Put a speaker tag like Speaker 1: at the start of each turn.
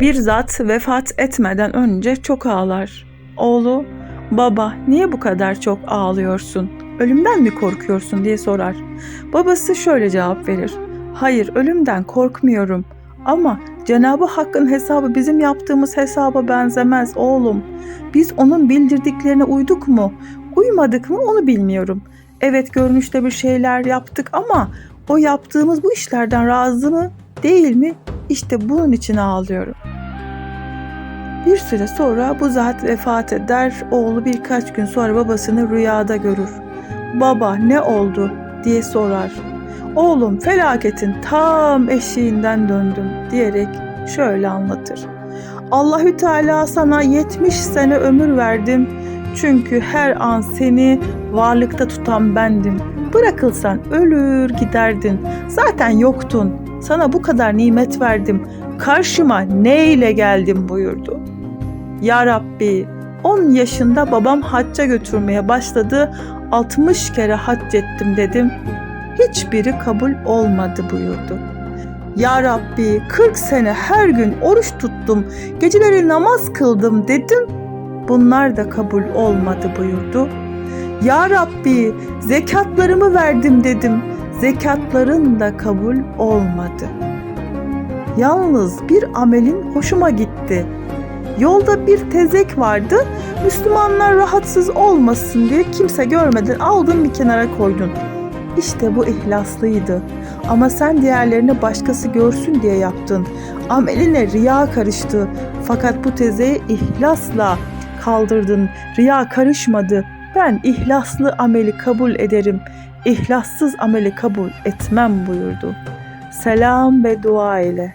Speaker 1: Bir zat vefat etmeden önce çok ağlar. Oğlu, baba niye bu kadar çok ağlıyorsun? Ölümden mi korkuyorsun diye sorar. Babası şöyle cevap verir. Hayır ölümden korkmuyorum ama Cenabı Hakk'ın hesabı bizim yaptığımız hesaba benzemez oğlum. Biz onun bildirdiklerine uyduk mu? Uymadık mı onu bilmiyorum. Evet görünüşte bir şeyler yaptık ama o yaptığımız bu işlerden razı mı değil mi? İşte bunun için ağlıyorum. Bir süre sonra bu zat vefat eder. Oğlu birkaç gün sonra babasını rüyada görür. Baba ne oldu diye sorar. Oğlum felaketin tam eşiğinden döndüm diyerek şöyle anlatır. Allahü Teala sana 70 sene ömür verdim. Çünkü her an seni varlıkta tutan bendim. Bırakılsan ölür giderdin. Zaten yoktun. Sana bu kadar nimet verdim. Karşıma ne ile geldim buyurdu. Ya Rabbi 10 yaşında babam hacca götürmeye başladı. 60 kere hac ettim dedim. Hiçbiri kabul olmadı buyurdu. Ya Rabbi 40 sene her gün oruç tuttum, geceleri namaz kıldım dedim. Bunlar da kabul olmadı buyurdu. Ya Rabbi zekatlarımı verdim dedim. Zekatların da kabul olmadı. Yalnız bir amelin hoşuma gitti. Yolda bir tezek vardı. Müslümanlar rahatsız olmasın diye kimse görmeden aldın bir kenara koydun. İşte bu ihlaslıydı. Ama sen diğerlerini başkası görsün diye yaptın. Ameline riya karıştı. Fakat bu tezeyi ihlasla kaldırdın. Riya karışmadı. Ben ihlaslı ameli kabul ederim. İhlassız ameli kabul etmem buyurdu. Selam ve dua ile.